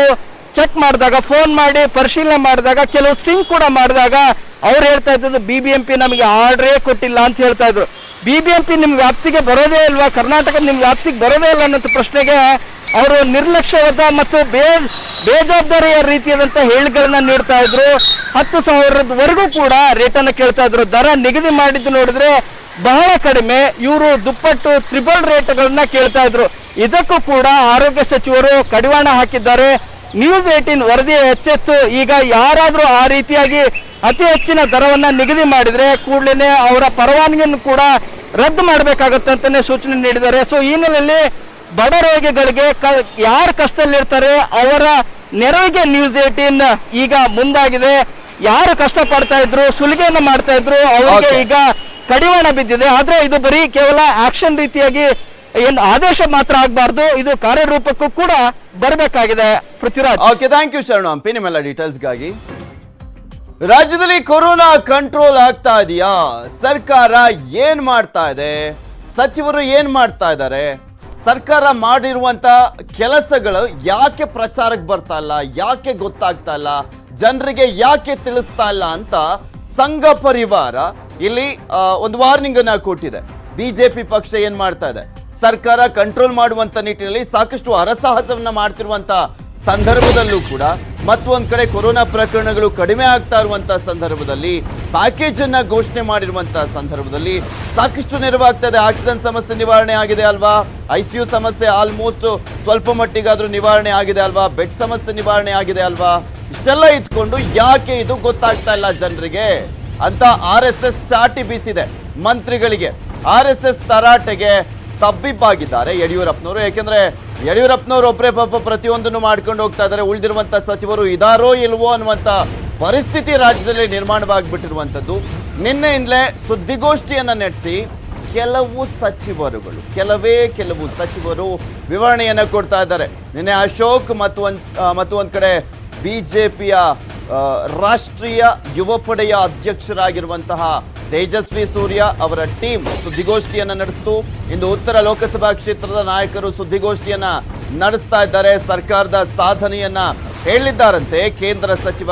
ಚೆಕ್ ಮಾಡಿದಾಗ, ಫೋನ್ ಮಾಡಿ ಪರಿಶೀಲನೆ ಮಾಡಿದಾಗ, ಕೆಲವು ಸ್ಟಿಂಗ್ ಕೂಡ ಮಾಡಿದಾಗ ಅವ್ರು ಹೇಳ್ತಾ ಇದ್ದದ್ದು, ಬಿ ಬಿ ಎಂ ಪಿ ನಮಗೆ ಆರ್ಡ್ರೇ ಕೊಟ್ಟಿಲ್ಲ ಅಂತ ಹೇಳ್ತಾ ಇದ್ರು. ಬಿ ಬಿ ಎಂ ಪಿ ನಿಮ್ ವ್ಯಾಪ್ತಿಗೆ ಬರೋದೇ ಇಲ್ವಾ? ಕರ್ನಾಟಕ ನಿಮ್ ವ್ಯಾಪ್ತಿಗೆ ಬರೋದೇ ಇಲ್ಲ ಅನ್ನೋ ಪ್ರಶ್ನೆಗೆ ಅವರು ನಿರ್ಲಕ್ಷ್ಯವಾದ ಮತ್ತು ಬೇ, ಬೇಜವಾಬ್ದಾರಿಯ ರೀತಿಯಾದಂತ ಹೇಳಿಗಳನ್ನ ನೀಡ್ತಾ ಇದ್ರು. ಹತ್ತು ಸಾವಿರದವರೆಗೂ ಕೂಡ ರೇಟನ್ನು ಕೇಳ್ತಾ ಇದ್ರು. ದರ ನಿಗದಿ ಮಾಡಿದ್ದು ನೋಡಿದ್ರೆ ಬಹಳ ಕಡಿಮೆ. ಇವರು ದುಪ್ಪಟ್ಟು, ತ್ರಿಬಲ್ ರೇಟ್ಗಳನ್ನ ಕೇಳ್ತಾ ಇದ್ರು. ಇದಕ್ಕೂ ಕೂಡ ಆರೋಗ್ಯ ಸಚಿವರು ಕಡಿವಾಣ ಹಾಕಿದ್ದಾರೆ. ನ್ಯೂಸ್ ಏಟೀನ್ ವರದಿ ಎಚ್ಚೆತ್ತು. ಈಗ ಯಾರಾದರೂ ಆ ರೀತಿಯಾಗಿ ಅತಿ ಹೆಚ್ಚಿನ ದರವನ್ನು ನಿಗದಿ ಮಾಡಿದರೆ ಕೂಡಲೇ ಅವರ ಪರವಾನಗಿಯನ್ನು ಕೂಡ ರದ್ದು ಮಾಡಬೇಕಾಗತ್ತೆ ಅಂತಲೇ ಸೂಚನೆ ನೀಡಿದ್ದಾರೆ. ಸೊ ಈ ಹಿನ್ನೆಲೆಯಲ್ಲಿ ಬಡ ರೋಗಿಗಳಿಗೆ ಕ- ಯಾರು ಕಷ್ಟದಲ್ಲಿರ್ತಾರೆ ಅವರ ನೆರವಿಗೆ ನ್ಯೂಸ್ ಏಟೀನ್ ಈಗ ಮುಂದಾಗಿದೆ. ಯಾರು ಕಷ್ಟ ಪಡ್ತಾ ಇದ್ರು ಸುಲಿಗೆಯನ್ನು ಮಾಡ್ತಾ ಇದ್ರು ಅವರಿಗೆ ಈಗ ಕಡಿವಾಣ ಬಿದ್ದಿದೆ. ಆದ್ರೆ ಇದು ಬರೀ ಕೇವಲ ಆಕ್ಷನ್ ರೀತಿಯಾಗಿ ಏನು ಆದೇಶ ಮಾತ್ರ ಆಗಬಾರ್ದು ಇದು ಕಾರ್ಯರೂಪಕ್ಕೂ ಕೂಡ ಬರಬೇಕಾಗಿದೆ. ಪೃಥ್ವಿರಾಜ್. ಓಕೆ ಥ್ಯಾಂಕ್ ಯು ಶರಣು ಹಂಪಿ ನಿಮ್ಮೆಲ್ಲ ಡೀಟೇಲ್ಸ್ಗಾಗಿ ರಾಜ್ಯದಲ್ಲಿ ಕೊರೋನಾ ಕಂಟ್ರೋಲ್ ಆಗ್ತಾ ಇದೆಯಾ? ಸರ್ಕಾರ ಏನ್ ಮಾಡ್ತಾ ಇದೆ? ಸಚಿವರು ಏನ್ ಮಾಡ್ತಾ ಇದ್ದಾರೆ? ಸರ್ಕಾರ ಮಾಡಿರುವಂತ ಕೆಲಸಗಳು ಯಾಕೆ ಪ್ರಚಾರಕ್ಕೆ ಬರ್ತಾ ಇಲ್ಲ? ಯಾಕೆ ಗೊತ್ತಾಗ್ತಾ ಇಲ್ಲ? ಜನರಿಗೆ ಯಾಕೆ ತಿಳಿಸ್ತಾ ಇಲ್ಲ ಅಂತ ಸಂಘ ಪರಿವಾರ ಇಲ್ಲಿ ಒಂದು ವಾರ್ನಿಂಗ್ ಅನ್ನ ಕೊಟ್ಟಿದೆ. ಬಿಜೆಪಿ ಪಕ್ಷ ಏನ್ ಮಾಡ್ತಾ ಇದೆ? ಸರ್ಕಾರ ಕಂಟ್ರೋಲ್ ಮಾಡುವಂತ ನಿಟ್ಟಿನಲ್ಲಿ ಸಾಕಷ್ಟು ಹರಸಾಹಸವನ್ನ ಮಾಡ್ತಿರುವಂತ ಸಂದರ್ಭದಲ್ಲೂ ಕೂಡ ಮತ್ತೊಂದ್ ಕಡೆ ಕೊರೋನಾ ಪ್ರಕರಣಗಳು ಕಡಿಮೆ ಆಗ್ತಾ ಇರುವಂತ ಸಂದರ್ಭದಲ್ಲಿ ಪ್ಯಾಕೇಜ್ ಅನ್ನ ಘೋಷಣೆ ಮಾಡಿರುವಂತಹ ಸಂದರ್ಭದಲ್ಲಿ ಸಾಕಷ್ಟು ನೆರವಾಗ್ತಾ ಇದೆ ಆಕ್ಸಿಜನ್ ಸಮಸ್ಯೆ ನಿವಾರಣೆ ಆಗಿದೆ ಅಲ್ವಾ? ಐಸಿಯು ಸಮಸ್ಯೆ ಆಲ್ಮೋಸ್ಟ್ ಸ್ವಲ್ಪ ಮಟ್ಟಿಗಾದ್ರೂ ನಿವಾರಣೆ ಆಗಿದೆ ಅಲ್ವಾ? ಬೆಡ್ ಸಮಸ್ಯೆ ನಿವಾರಣೆ ಆಗಿದೆ ಅಲ್ವಾ? ಇಷ್ಟೆಲ್ಲ ಇಟ್ಕೊಂಡು ಯಾಕೆ ಇದು ಗೊತ್ತಾಗ್ತಾ ಇಲ್ಲ ಜನರಿಗೆ? ಅಂತ ಆರ್ ಎಸ್ ಎಸ್ ಚಾಟಿ ಬೀಸಿದೆ ಮಂತ್ರಿಗಳಿಗೆ. ಆರ್ ತರಾಟೆಗೆ ತಬ್ಬಿಬ್ಬಾಗಿದ್ದಾರೆ ಯಡಿಯೂರಪ್ಪನವರು. ಯಾಕೆಂದ್ರೆ ಯಡಿಯೂರಪ್ಪನವರು ಒಬ್ಬರೇ ಪಾಪ ಪ್ರತಿಯೊಂದನ್ನು ಮಾಡ್ಕೊಂಡು ಹೋಗ್ತಾ ಇದ್ದಾರೆ. ಉಳಿದಿರುವಂಥ ಸಚಿವರು ಇದಾರೋ ಇಲ್ವೋ ಅನ್ನುವಂತ ಪರಿಸ್ಥಿತಿ ರಾಜ್ಯದಲ್ಲಿ ನಿರ್ಮಾಣವಾಗಿಬಿಟ್ಟಿರುವಂಥದ್ದು. ನಿನ್ನೆಯಿಂದಲೇ ಸುದ್ದಿಗೋಷ್ಠಿಯನ್ನು ನಡೆಸಿ ಕೆಲವು ಸಚಿವರುಗಳು, ಕೆಲವೇ ಕೆಲವು ಸಚಿವರು ವಿವರಣೆಯನ್ನು ಕೊಡ್ತಾ ಇದ್ದಾರೆ. ನಿನ್ನೆ ಅಶೋಕ್ ಮತ್ತು ಒಂದ್ ಮತ್ತು ಒಂದು ಕಡೆ ಬಿಜೆಪಿಯ ರಾಷ್ಟ್ರೀಯ ಯುವ ಪಡೆಯ ಅಧ್ಯಕ್ಷರಾಗಿರುವಂತಹ ತೇಜಸ್ವಿ ಸೂರ್ಯ ಅವರ ಟೀಮ್ ಸುದ್ದಿಗೋಷ್ಠಿಯನ್ನ ನಡೆಸಿತು. ಇಂದು ಉತ್ತರ ಲೋಕಸಭಾ ಕ್ಷೇತ್ರದ ನಾಯಕರು ಸುದ್ದಿಗೋಷ್ಠಿಯನ್ನ ನಡೆಸ್ತಾ ಇದ್ದಾರೆ. ಸರ್ಕಾರದ ಸಾಧನೆಯನ್ನ ಹೇಳಿದ್ದಾರಂತೆ ಕೇಂದ್ರ ಸಚಿವ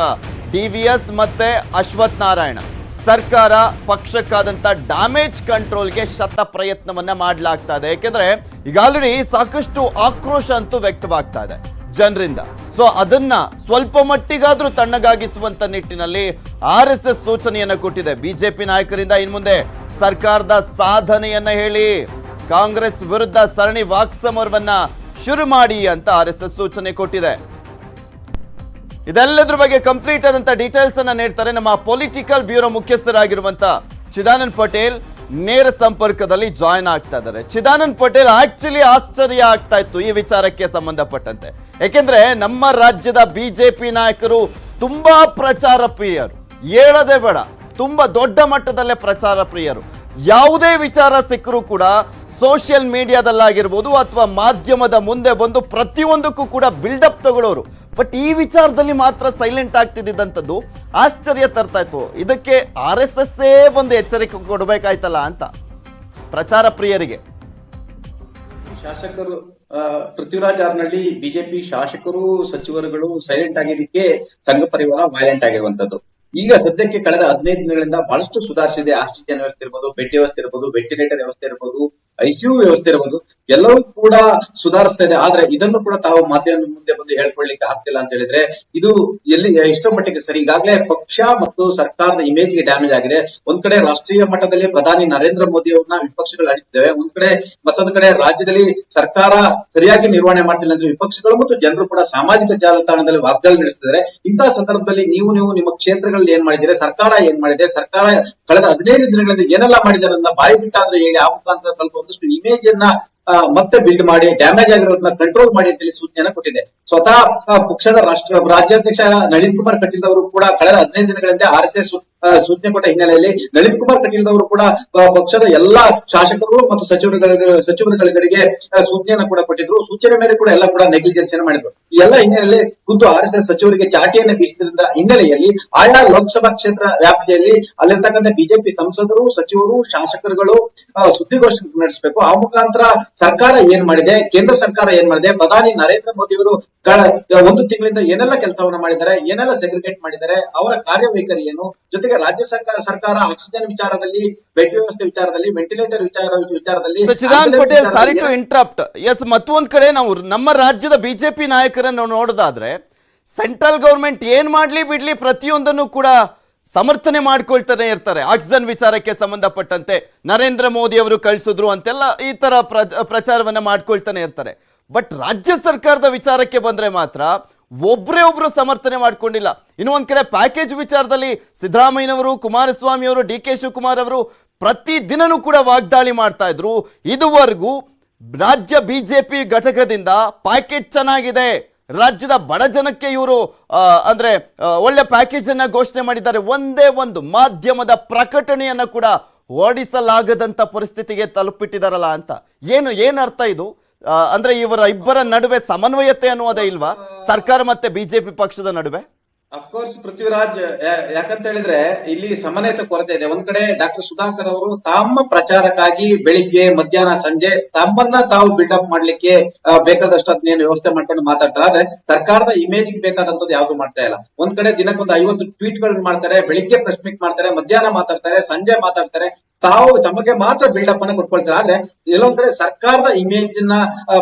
ಡಿವಿಎಸ್ ಮತ್ತೆ ಅಶ್ವಥ್ ನಾರಾಯಣ. ಸರ್ಕಾರ ಪಕ್ಷಕ್ಕಾದಂತ ಡ್ಯಾಮೇಜ್ ಕಂಟ್ರೋಲ್ಗೆ ಶತ ಪ್ರಯತ್ನವನ್ನ ಮಾಡಲಾಗ್ತಾ ಇದೆ. ಯಾಕೆಂದ್ರೆ ಈಗ ಆಲ್ರೆಡಿ ಸಾಕಷ್ಟು ಆಕ್ರೋಶ ಅಂತೂ ವ್ಯಕ್ತವಾಗ್ತಾ ಇದೆ. ಜನರಿಂದ. ಸೊ ಅದನ್ನ ಸ್ವಲ್ಪ ಮಟ್ಟಿಗಾದ್ರೂ ತಣ್ಣಗಾಗಿಸುವಂತ ನಿಟ್ಟಿನಲ್ಲಿ ಆರ್ ಎಸ್ ಎಸ್ ಸೂಚನೆಯನ್ನ ಕೊಟ್ಟಿದೆ. ಬಿಜೆಪಿ ನಾಯಕರಿಂದ ಇನ್ ಮುಂದೆ ಸರ್ಕಾರದ ಸಾಧನೆಯನ್ನ ಹೇಳಿ, ಕಾಂಗ್ರೆಸ್ ವಿರುದ್ಧ ಸರಣಿ ವಾಕ್ಸಮರವನ್ನ ಶುರು ಮಾಡಿ ಅಂತ ಆರ್ ಎಸ್ ಎಸ್ ಸೂಚನೆ ಕೊಟ್ಟಿದೆ. ಇದೆಲ್ಲದ್ರ ಬಗ್ಗೆ ಕಂಪ್ಲೀಟ್ ಆದಂತ ಡೀಟೇಲ್ಸ್ ಅನ್ನ ನೀಡ್ತಾರೆ ನಮ್ಮ ಪೊಲಿಟಿಕಲ್ ಬ್ಯೂರೋ ಮುಖ್ಯಸ್ಥರಾಗಿರುವಂತ ಚಿದಾನಂದ್ ಪಟೇಲ್. ನೇರ ಸಂಪರ್ಕದಲ್ಲಿ ಜಾಯ್ನ್ ಆಗ್ತಾ ಇದ್ದಾರೆ. ಚಿದಾನಂದ್ ಪಟೇಲ್ ಆಕ್ಚುಲಿ ಆಶ್ಚರ್ಯ ಆಗ್ತಾ ಇತ್ತು ಈ ವಿಚಾರಕ್ಕೆ ಸಂಬಂಧಪಟ್ಟಂತೆ. ಯಾಕೆಂದ್ರೆ ನಮ್ಮ ರಾಜ್ಯದ ಬಿಜೆಪಿ ನಾಯಕರು ತುಂಬಾ ಪ್ರಚಾರ ಪ್ರಿಯರು. ಹೇಳದೆ ಬೇಡ, ತುಂಬಾ ದೊಡ್ಡ ಮಟ್ಟದಲ್ಲೇ ಪ್ರಚಾರ ಪ್ರಿಯರು. ಯಾವುದೇ ವಿಚಾರ ಸಿಕ್ಕರೂ ಕೂಡ ಸೋಷಿಯಲ್ ಮೀಡಿಯಾದಲ್ಲಾಗಿರ್ಬೋದು ಅಥವಾ ಮಾಧ್ಯಮದ ಮುಂದೆ ಬಂದು ಪ್ರತಿಯೊಂದಕ್ಕೂ ಕೂಡ ಬಿಲ್ಡಪ್ ತಗೊಳ್ಳೋರು. ಬಟ್ ಈ ವಿಚಾರದಲ್ಲಿ ಮಾತ್ರ ಸೈಲೆಂಟ್ ಆಗ್ತಿದ್ದಂಥದ್ದು ಆಶ್ಚರ್ಯ ತರ್ತಾ ಇತ್ತು. ಇದಕ್ಕೆ ಆರ್ ಎಸ್ ಎಸ್ ಒಂದು ಎಚ್ಚರಿಕೆ ಕೊಡಬೇಕಾಯ್ತಲ್ಲ ಅಂತ. ಪ್ರಚಾರ ಪ್ರಿಯರಿಗೆ. ಶಾಸಕರು ಪೃಥ್ವಿರಾಜ್ ಆರ್ನಳ್ಳಿ, ಬಿಜೆಪಿ ಶಾಸಕರು, ಸಚಿವರುಗಳು ಸೈಲೆಂಟ್ ಆಗಿದ್ದಕ್ಕೆ ಸಂಘ ಪರಿವಾರ ವೈಲೆಂಟ್ ಆಗಿರುವಂತದ್ದು ಈಗ ಸದ್ಯಕ್ಕೆ ಕಳೆದ ಹದಿನೈದು ದಿನಗಳಿಂದ ಬಹಳಷ್ಟು ಸುಧಾರಿಸಿದೆ. ಆಕ್ಸಿಜನ್ ವ್ಯವಸ್ಥೆ ಇರ್ಬೋದು ಬೆಡ್ ವ್ಯವಸ್ಥೆ ಇರ್ಬೋದು ವೆಂಟಿಲೇಟರ್ ವ್ಯವಸ್ಥೆ ಇರ್ಬೋದು ಐಸಿಯು ವ್ಯವಸ್ಥೆ ಇರ್ಬೋದು ಎಲ್ಲವೂ ಕೂಡ ಸುಧಾರಿಸ್ತಾ ಇದೆ. ಆದ್ರೆ ಇದನ್ನು ಕೂಡ ತಾವು ಮಾಧ್ಯಮದ ಮುಂದೆ ಬಂದು ಹೇಳ್ಕೊಳ್ಳಿಕ್ಕೆ ಆಗ್ತಿಲ್ಲ ಅಂತ ಹೇಳಿದ್ರೆ ಇದು ಎಲ್ಲಿ, ಎಷ್ಟೋ ಮಟ್ಟಿಗೆ ಸರಿ. ಈಗಾಗಲೇ ಪಕ್ಷ ಮತ್ತು ಸರ್ಕಾರದ ಇಮೇಜ್ಗೆ ಡ್ಯಾಮೇಜ್ ಆಗಿದೆ. ಒಂದ್ ಕಡೆ ರಾಷ್ಟ್ರೀಯ ಮಟ್ಟದಲ್ಲಿ ಪ್ರಧಾನಿ ನರೇಂದ್ರ ಮೋದಿ ಅವ್ರನ್ನ ವಿಪಕ್ಷಗಳು ಅಡಿಸಿದ್ದೇವೆ ಒಂದ್ ಕಡೆ ಮತ್ತೊಂದು ಕಡೆ ರಾಜ್ಯದಲ್ಲಿ ಸರ್ಕಾರ ಸರಿಯಾಗಿ ನಿರ್ವಹಣೆ ಮಾಡ್ತಿಲ್ಲ ಅಂದ್ರೆ ವಿಪಕ್ಷಗಳು ಮತ್ತು ಜನರು ಕೂಡ ಸಾಮಾಜಿಕ ಜಾಲತಾಣದಲ್ಲಿ ವಾಗ್ದಾಳಿ ನಡೆಸ್ತಿದ್ದಾರೆ ಇಂತಹ ಸಂದರ್ಭದಲ್ಲಿ ನೀವು ನೀವು ನಿಮ್ಮ ಕ್ಷೇತ್ರಗಳಲ್ಲಿ ಏನ್ ಮಾಡಿದ್ದೀರಿ? ಸರ್ಕಾರ ಏನ್ ಮಾಡಿದೆ? ಸರ್ಕಾರ ಕಳೆದ ಹದಿನೈದು ದಿನಗಳಲ್ಲಿ ಏನೆಲ್ಲ ಮಾಡಿದ್ದಾರೆ ಅಂತ ಬಾಯಿ ಬಿಟ್ಟಾದ್ರೆ ಹೇಳಿ ಆ ಮುಖಾಂತರ ಸ್ವಲ್ಪ ಒಂದಷ್ಟು ಇಮೇಜ್ ಅನ್ನ ಮತ್ತೆ ಬಿಲ್ಡ್ ಮಾಡಿ ಡ್ಯಾಮೇಜ್ ಆಗಿರೋದನ್ನ ಕಂಟ್ರೋಲ್ ಮಾಡಿ ಅಂತೇಳಿ ಸೂಚನೆಯನ್ನ ಕೊಟ್ಟಿದೆ. ಸ್ವತಃ ಪಕ್ಷದ ರಾಷ್ಟ್ರ, ರಾಜ್ಯಾಧ್ಯಕ್ಷ ನಳಿನ್ ಕುಮಾರ್ ಕಟೀಲ್ ಅವರು ಕೂಡ ಕಳೆದ ಹದಿನೈದು ದಿನಗಳಿಂದ ಆರ್ ಎಸ್ ಎಸ್ ಸೂಚನೆ ಕೊಟ್ಟ ಹಿನ್ನೆಲೆಯಲ್ಲಿ ನಳಿನ್ ಕುಮಾರ್ ಕಟೀಲ್ ಅವರು ಕೂಡ ಪಕ್ಷದ ಎಲ್ಲಾ ಶಾಸಕರು ಮತ್ತು ಸಚಿವರುಗಳಿಗೆ ಸಚಿವರುಗಳಿಗೆ ಸೂಚನೆಯನ್ನು ಕೂಡ ಕೊಟ್ಟಿದ್ರು. ಸೂಚನೆ ಮೇಲೆ ಕೂಡ ಎಲ್ಲ ಕೂಡ ನೆಗ್ಲಿಜೆನ್ಸ್ ಮಾಡಿದ್ರು. ಎಲ್ಲ ಹಿನ್ನೆಲೆಯಲ್ಲಿ ಖುದ್ದು ಆರ್ ಎಸ್ ಎಸ್ ಸಚಿವರಿಗೆ ಚಾಟಿಯನ್ನು ಬೀಸಿದ ಹಿನ್ನೆಲೆಯಲ್ಲಿ ಆಯಾ ಲೋಕಸಭಾ ಕ್ಷೇತ್ರ ವ್ಯಾಪ್ತಿಯಲ್ಲಿ ಅಲ್ಲಿರ್ತಕ್ಕಂಥ ಬಿಜೆಪಿ ಸಂಸದರು ಸಚಿವರು ಶಾಸಕರುಗಳು ಸುದ್ದಿಗೋಷ್ಠಿ ನಡೆಸಬೇಕು. ಆ ಮುಖಾಂತರ ಸರ್ಕಾರ ಏನ್ ಮಾಡಿದೆ ಕೇಂದ್ರ ಸರ್ಕಾರ ಏನ್ ಮಾಡಿದೆ ಪ್ರಧಾನಿ ನರೇಂದ್ರ ಮೋದಿ ಅವರು ಒಂದು ತಿಂಗಳಿಂದ ಏನೆಲ್ಲ ಕೆಲಸವನ್ನ ಮಾಡಿದ್ದಾರೆ ಏನೆಲ್ಲ ಸೆಗ್ರಿಗೇಟ್ ಮಾಡಿದ್ದಾರೆ ಅವರ ಕಾರ್ಯವೈಖರಿ ಏನು? ಜೊತೆಗೆ ರಾಜ್ಯ ಸರ್ಕಾರ ಸರ್ಕಾರ ಆಕ್ಸಿಜನ್ ವಿಚಾರದಲ್ಲಿ ಬೆಡ್ ವ್ಯವಸ್ಥೆ ವಿಚಾರದಲ್ಲಿ ವೆಂಟಿಲೇಟರ್ ವಿಚಾರ ವಿಚಾರದಲ್ಲಿ Sachidan Patel sorry to interrupt yes ಮತ್ತೊಂದ್ ಕಡೆ ನಾವು ನಮ್ಮ ರಾಜ್ಯದ ಬಿಜೆಪಿ ನಾಯಕರನ್ನು ನೋಡೋದಾದ್ರೆ, ಸೆಂಟ್ರಲ್ ಗೌರ್ಮೆಂಟ್ ಏನ್ ಮಾಡ್ಲಿ ಬಿಡ್ಲಿ ಪ್ರತಿಯೊಂದನ್ನು ಕೂಡ ಸಮರ್ಥನೆ ಮಾಡ್ಕೊಳ್ತಾನೆ ಇರ್ತಾರೆ. ಆಕ್ಸಿಜನ್ ವಿಚಾರಕ್ಕೆ ಸಂಬಂಧಪಟ್ಟಂತೆ ನರೇಂದ್ರ ಮೋದಿ ಅವರು ಕಳಿಸಿದ್ರು ಅಂತೆಲ್ಲ ಈ ತರ ಪ್ರ- ಪ್ರಚಾರವನ್ನ ಮಾಡ್ಕೊಳ್ತಾನೆ ಇರ್ತಾರೆ. ಬಟ್ ರಾಜ್ಯ ಸರ್ಕಾರದ ವಿಚಾರಕ್ಕೆ ಬಂದ್ರೆ ಮಾತ್ರ ಒಬ್ರೇ ಒಬ್ರು ಸಮರ್ಥನೆ ಮಾಡ್ಕೊಂಡಿಲ್ಲ. ಇನ್ನು ಒಂದ್ ಕಡೆ ಪ್ಯಾಕೇಜ್ ವಿಚಾರದಲ್ಲಿ ಸಿದ್ದರಾಮಯ್ಯನವರು, ಕುಮಾರಸ್ವಾಮಿ ಅವರು, ಡಿ ಕೆ ಶಿವಕುಮಾರ್ ಅವರು ಪ್ರತಿ ದಿನನೂ ಕೂಡ ವಾಗ್ದಾಳಿ ಮಾಡ್ತಾ ಇದ್ರು. ಇದುವರೆಗೂ ರಾಜ್ಯ ಬಿಜೆಪಿ ಘಟಕದಿಂದ ಪ್ಯಾಕೇಜ್ ಚೆನ್ನಾಗಿದೆ. ರಾಜ್ಯದ ಬಡ ಜನಕ್ಕೆ ಇವರು ಅಂದ್ರೆ ಒಳ್ಳೆ ಪ್ಯಾಕೇಜ್ ಅನ್ನ ಘೋಷಣೆ ಮಾಡಿದ್ದಾರೆ. ಒಂದೇ ಒಂದು ಮಾಧ್ಯಮದ ಪ್ರಕಟಣೆಯನ್ನ ಕೂಡ ಓಡಿಸಲಾಗದಂತ ಪರಿಸ್ಥಿತಿಗೆ ತಲುಪಿಟ್ಟಿದಾರಲ್ಲ ಅಂತ. ಏನು, ಏನ್ ಅರ್ಥ ಇದು? ಅಂದ್ರೆ ಇವರ ಇಬ್ಬರ ನಡುವೆ ಸಮನ್ವಯತೆ ಅನ್ನುವುದೇ ಇಲ್ವಾ? ಸರ್ಕಾರ ಮತ್ತೆ ಬಿಜೆಪಿ ಪಕ್ಷದ ನಡುವೆ? ಅಫ್ಕೋರ್ಸ್ ಪೃಥ್ವಿರಾಜ್ ಯಾಕಂತ ಹೇಳಿದ್ರೆ, ಇಲ್ಲಿ ಸಮನ್ವಯತೆ ಕೊರತೆ ಇದೆ. ಒಂದ್ ಕಡೆ ಡಾಕ್ಟರ್ ಸುಧಾಕರ್ ಅವರು ತಮ್ಮ ಪ್ರಚಾರಕ್ಕಾಗಿ ಬೆಳಿಗ್ಗೆ, ಮಧ್ಯಾಹ್ನ, ಸಂಜೆ ತಮ್ಮನ್ನ ತಾವು ಬಿಲ್ಡಪ್ ಮಾಡ್ಲಿಕ್ಕೆ ಬೇಕಾದಷ್ಟು ಅದನ್ನೇನು ವ್ಯವಸ್ಥೆ ಮಾಡ್ಕೊಂಡು ಮಾತಾಡ್ತಾರೆ. ಆದ್ರೆ ಸರ್ಕಾರದ ಇಮೇಜ್ ಬೇಕಾದಂತದ್ದು ಯಾವ್ದು ಮಾಡ್ತಾ ಇಲ್ಲ. ಒಂದ್ ಕಡೆ ದಿನಕ್ಕೊಂದು ಐವತ್ತು ಟ್ವೀಟ್ ಗಳನ್ನ ಮಾಡ್ತಾರೆ, ಬೆಳಿಗ್ಗೆ ಪ್ರೆಸ್ ಮೀಟ್ ಮಾಡ್ತಾರೆ, ಮಧ್ಯಾಹ್ನ ಮಾತಾಡ್ತಾರೆ, ಸಂಜೆ ಮಾತಾಡ್ತಾರೆ. ತಾವು ತಮಗೆ ಮಾತ್ರ ಬಿಲ್ಡಪ್ ಅನ್ನ ಕೊಟ್ಕೊಳ್ತಾರೆ. ಆದ್ರೆ ಎಲ್ಲೊಂದ್ ಕಡೆ ಸರ್ಕಾರದ ಇಮೇಜ್ನ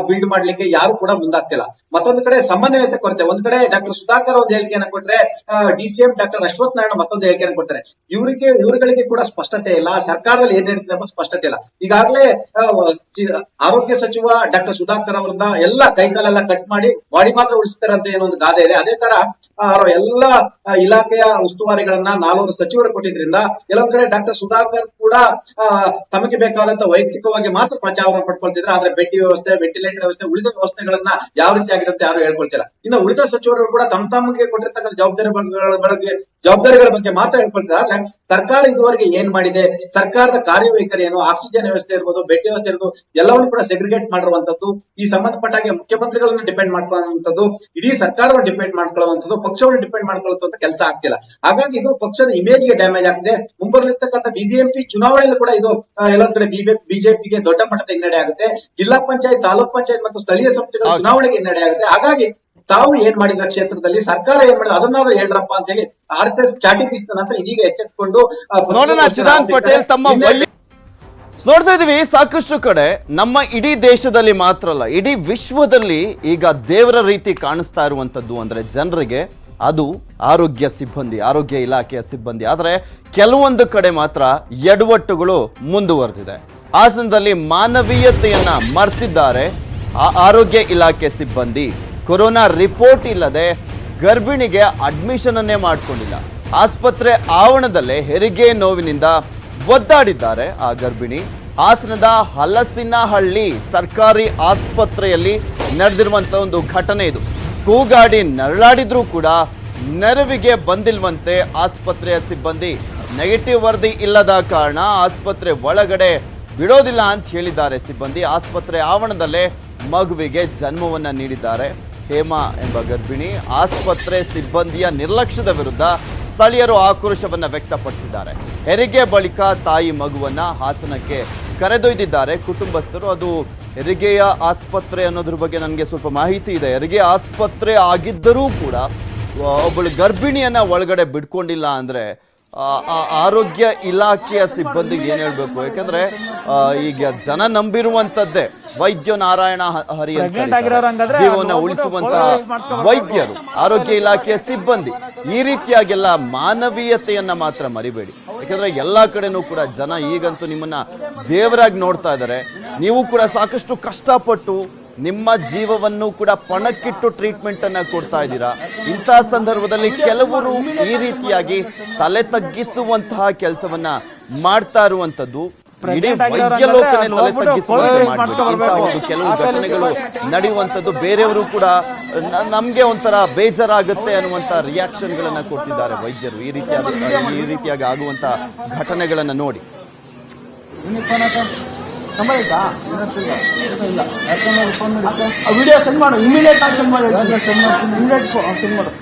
ಬಿಲ್ಡ್ ಮಾಡ್ಲಿಕ್ಕೆ ಯಾರು ಕೂಡ ಮುಂದಾಗ್ತಿಲ್ಲ. ಮತ್ತೊಂದು ಕಡೆ ಸಮನ್ವಯತೆ ಕೊರತೆ. ಒಂದ್ ಕಡೆ ಡಾಕ್ಟರ್ ಸುಧಾಕರ್ ಒಂದು ಹೇಳಿಕೆಯನ್ನು ಕೊಟ್ರೆ D C M doctor Ashwath Narayana ಮತ್ತೊಂದು ಹೇಳಿಕೆಯನ್ನು ಕೊಡ್ತಾರೆ ಇವರಿಗೆ, ಇವರುಗಳಿಗೆ ಕೂಡ ಸ್ಪಷ್ಟತೆ ಇಲ್ಲ. ಸರ್ಕಾರದಲ್ಲಿ ಏನ್ ಹೇಳ್ತಾರೆ ಸ್ಪಷ್ಟತೆ ಇಲ್ಲ. ಈಗಾಗಲೇ ಆರೋಗ್ಯ ಸಚಿವ ಡಾಕ್ಟರ್ ಸುಧಾಕರ್ ಅವರನ್ನ ಎಲ್ಲ ಕೈಕಾಲೆಲ್ಲ ಕಟ್ ಮಾಡಿ, ಬಾಡಿ ಮಾತ್ರ ಉಳಿಸ್ತಾರೆ ಅಂತ ಏನೋ ಒಂದು ಗಾದೆ ಇದೆ. ಅದೇ ತರ ಎಲ್ಲ ಇಲಾಖೆಯ ಉಸ್ತುವಾರಿಗಳನ್ನ ನಾಲ್ವರು ಸಚಿವರು ಕೊಟ್ಟಿದ್ರಿಂದ ಕೆಲವೊಂದ್ ಕಡೆ ಡಾಕ್ಟರ್ ಸುಧಾಕರ್ ಕೂಡ ತಮಗೆ ಬೇಕಾದಂತ ವೈಯಕ್ತಿಕವಾಗಿ ಮಾತ್ರ ಪ್ರಚಾರ ಪಡ್ಕೊಳ್ತಿದ್ರೆ. ಆದ್ರೆ ಬೆಡ್ ವ್ಯವಸ್ಥೆ, ವೆಂಟಿಲೇಟರ್ ವ್ಯವಸ್ಥೆ, ಉಳಿದ ವ್ಯವಸ್ಥೆಗಳನ್ನ ಯಾವ ರೀತಿ ಆಗಿರುತ್ತೆ ಯಾರು ಹೇಳ್ಕೊಳ್ತಿಲ್ಲ. ಇನ್ನು ಉಳಿದ ಸಚಿವರು ಕೂಡ ತಮ್ಮ ತಮಗೆ ಕೊಟ್ಟಿರ್ತಕ್ಕಂಥ ಜವಾಬ್ದಾರಿ ಬಗ್ಗೆ- ಜವಾಬ್ದಾರಿಗಳ ಬಗ್ಗೆ ಮಾತ್ರ ಹೇಳ್ಕೊಳ್ತಾರೆ ಸರ್ಕಾರ ಇದುವರೆಗೆ ಏನ್ ಮಾಡಿದೆ? ಸರ್ಕಾರದ ಕಾರ್ಯವೈಖರಿ ಏನು ಆಕ್ಸಿಜನ್ ವ್ಯವಸ್ಥೆ ಇರ್ಬೋದು ಬೆಡ್ ವ್ಯವಸ್ಥೆ ಇರ್ಬೋದು, ಎಲ್ಲವನ್ನು ಕೂಡ ಸೆಗ್ರಿಗೇಟ್ ಮಾಡಿರುವಂತದ್ದು, ಈ ಸಂಬಂಧಪಟ್ಟಾಗೆ ಮುಖ್ಯಮಂತ್ರಿಗಳನ್ನ ಡಿಪೆಂಡ್ ಮಾಡ್ಕೊಳ್ಳುವಂಥದ್ದು ಇಡೀ ಸರ್ಕಾರವನ್ನು ಡಿಪೆಂಡ್ ಮಾಡ್ಕೊಳ್ಳುವಂಥದ್ದು ಪಕ್ಷವನ್ನು ಡಿಪೆಂಡ್ ಮಾಡ್ಕೊಳ್ಳುವಂತ ಕೆಲಸ ಆಗ್ತಿಲ್ಲ. ಹಾಗಾಗಿ ಇದು ಪಕ್ಷದ ಇಮೇಜ್ಗೆ ಡ್ಯಾಮೇಜ್ ಆಗ್ತಿದೆ. ಮುಂಬರಲಿರ್ತಕ್ಕಂಥ ಬಿಬಿಎಂಪಿ ಚುನಾವಣೆಯಲ್ಲೂ ಕೂಡ ಇದು ಎಲ್ಲ ಎಲ್ಲೊಂದ್ ಕಡೆ ಬಿಜೆಪಿಗೆ ದೊಡ್ಡ ಮಟ್ಟದ ಹಿನ್ನಡೆ ಆಗುತ್ತೆ. ಜಿಲ್ಲಾ ಪಂಚಾಯತ್ ತಾಲೂಕ್ ಪಂಚಾಯತ್ ಮತ್ತು ಸ್ಥಳೀಯ ಸಂಸ್ಥೆಗಳ ಚುನಾವಣೆಗೆ ಹಿನ್ನಡೆ ಆಗುತ್ತೆ. ಹಾಗಾಗಿ ತಾವು ಏನ್ ಮಾಡಿದ ಕ್ಷೇತ್ರದಲ್ಲಿ ಸರ್ಕಾರ ಏನ್ ಮಾಡಿದ ಅದನ್ನಾದ್ರೂ ಹೇಳ್ರಪ್ಪ ಅಂತ ಹೇಳಿ ಆರ್ ಎಸ್ ಎಸ್ ಚಾಟಿ ನಂತರ ಇದೀಗ ಎಚ್ಚೆತ್ಕೊಂಡು ಪಟೇಲ್ ತಮ್ಮ ನೋಡ್ತಾ ಇದೀವಿ ಸಾಕಷ್ಟು ಕಡೆ ನಮ್ಮ ಇಡೀ ದೇಶದಲ್ಲಿ ಮಾತ್ರ ಅಲ್ಲ, ಇಡೀ ವಿಶ್ವದಲ್ಲಿ ಈಗ ದೇವರ ರೀತಿ ಕಾಣಿಸ್ತಾ ಇರುವಂಥದ್ದು ಅಂದ್ರೆ ಜನರಿಗೆ ಅದು ಆರೋಗ್ಯ ಸಿಬ್ಬಂದಿ, ಆರೋಗ್ಯ ಇಲಾಖೆಯ ಸಿಬ್ಬಂದಿ. ಆದರೆ ಕೆಲವೊಂದು ಕಡೆ ಮಾತ್ರ ಎಡವಟ್ಟುಗಳು ಮುಂದುವರೆದಿದೆ. ಹಾಸನದಲ್ಲಿ ಮಾನವೀಯತೆಯನ್ನ ಮರ್ತಿದ್ದಾರೆ ಆ ಆರೋಗ್ಯ ಇಲಾಖೆ ಸಿಬ್ಬಂದಿ. ಕೊರೋನಾ ರಿಪೋರ್ಟ್ ಇಲ್ಲದೆ ಗರ್ಭಿಣಿಗೆ ಅಡ್ಮಿಷನ್ ಅನ್ನೇ ಮಾಡ್ಕೊಂಡಿಲ್ಲ. ಆಸ್ಪತ್ರೆ ಆವರಣದಲ್ಲೇ ಹೆರಿಗೆ ನೋವಿನಿಂದ ಒದ್ದಾಡಿದ್ದಾರೆ ಆ ಗರ್ಭಿಣಿ. ಹಾಸನದ ಹಲಸಿನಹಳ್ಳಿ ಸರ್ಕಾರಿ ಆಸ್ಪತ್ರೆಯಲ್ಲಿ ನಡೆದಿರುವಂತ ಒಂದು ಘಟನೆ ಇದು. ಕೂಗಾಡಿ ನರಳಾಡಿದ್ರೂ ಕೂಡ ನೆರವಿಗೆ ಬಂದಿಲ್ವಂತೆ ಆಸ್ಪತ್ರೆಯ ಸಿಬ್ಬಂದಿ. ನೆಗೆಟಿವ್ ವರದಿ ಇಲ್ಲದ ಕಾರಣ ಆಸ್ಪತ್ರೆ ಒಳಗಡೆ ಬಿಡೋದಿಲ್ಲ ಅಂತ ಹೇಳಿದ್ದಾರೆ ಸಿಬ್ಬಂದಿ. ಆಸ್ಪತ್ರೆ ಆವರಣದಲ್ಲೇ ಮಗುವಿಗೆ ಜನ್ಮವನ್ನ ನೀಡಿದ್ದಾರೆ. ಹೇಮಾ ಎಂಬ ಗರ್ಭಿಣಿ ಆಸ್ಪತ್ರೆ ಸಿಬ್ಬಂದಿಯ ನಿರ್ಲಕ್ಷ್ಯದ ವಿರುದ್ಧ ಸ್ಥಳೀಯರು ಆಕ್ರೋಶವನ್ನ ವ್ಯಕ್ತಪಡಿಸಿದ್ದಾರೆ. ಹೆರಿಗೆ ಬಳಿಕ ತಾಯಿ ಮಗುವನ್ನ ಹಾಸನಕ್ಕೆ ಕರೆದೊಯ್ದಿದ್ದಾರೆ. ಕುಟುಂಬಸ್ಥರು, ಅದು ಹೆರಿಗೆಯ ಆಸ್ಪತ್ರೆ ಅನ್ನೋದ್ರ ಬಗ್ಗೆ ನನಗೆ ಸ್ವಲ್ಪ ಮಾಹಿತಿ ಇದೆ. ಹೆರಿಗೆ ಆಸ್ಪತ್ರೆ ಆಗಿದ್ದರೂ ಕೂಡ, ಒಬ್ಬಳು ಗರ್ಭಿಣಿಯನ್ನ ಒಳಗಡೆ ಬಿಡ್ಕೊಂಡಿಲ್ಲ ಅಂದ್ರೆ ಆರೋಗ್ಯ ಇಲಾಖೆಯ ಸಿಬ್ಬಂದಿಗೆ ಏನ್ ಹೇಳ್ಬೇಕು? ಯಾಕಂದ್ರೆ ಈಗ ಜನ ನಂಬಿರುವಂತದ್ದೇ ವೈದ್ಯ ನಾರಾಯಣ ಹರಿ. ಜೀವನ ಉಳಿಸುವಂತಹ ವೈದ್ಯರು ಆರೋಗ್ಯ ಇಲಾಖೆಯ ಸಿಬ್ಬಂದಿ. ಈ ರೀತಿಯಾಗೆಲ್ಲ ಮಾನವೀಯತೆಯನ್ನ ಮಾತ್ರ ಮರಿಬೇಡಿ. ಯಾಕಂದ್ರೆ ಎಲ್ಲಾ ಕಡೆನೂ ಕೂಡ ಜನ ಈಗಂತೂ ನಿಮ್ಮನ್ನ ದೇವರಾಗಿ ನೋಡ್ತಾ ಇದ್ದಾರೆ. ನೀವು ಕೂಡ ಸಾಕಷ್ಟು ಕಷ್ಟಪಟ್ಟು ನಿಮ್ಮ ಜೀವವನ್ನು ಕೂಡ ಪಣಕ್ಕಿಟ್ಟು ಟ್ರೀಟ್ಮೆಂಟ್ ಅನ್ನ ಕೊಡ್ತಾ ಇದ್ದೀರಾ? ಇಂತಹ ಸಂದರ್ಭದಲ್ಲಿ ಕೆಲವರು ಈ ರೀತಿಯಾಗಿ ತಲೆ ತಗ್ಗಿಸುವಂತಹ ಕೆಲಸವನ್ನ ಮಾಡ್ತಾ ಇರುವಂತದ್ದು ಇಡೀ ವೈದ್ಯ ಲೋಕನೇ ತಲೆ ತಗ್ಗಿಸುವಂತೆ. ಇಂತಹ ಒಂದು ಕೆಲವು ಘಟನೆಗಳು ನಡೆಯುವಂಥದ್ದು ಬೇರೆಯವರು ಕೂಡ ನಮ್ಗೆ ಒಂಥರ ಬೇಜಾರಾಗುತ್ತೆ ಅನ್ನುವಂತ ರಿಯಾಕ್ಷನ್ ಗಳನ್ನ ಕೊಡ್ತಿದ್ದಾರೆ ವೈದ್ಯರು. ಈ ರೀತಿಯಾದ ಈ ರೀತಿಯಾಗಿ ಆಗುವಂತ ಘಟನೆಗಳನ್ನ ನೋಡಿ. ವಿಡಿಯೋ ಸೆಂಡ್ ಮಾಡು ಇಮಿಡಿಯೇಟ್ ಆಗಿ ಸೆಂಡ್ ಮಾಡಿ. ಇಮಿಡಿಯೇಟ್ ಸೆಂಡ್ ಮಾಡು.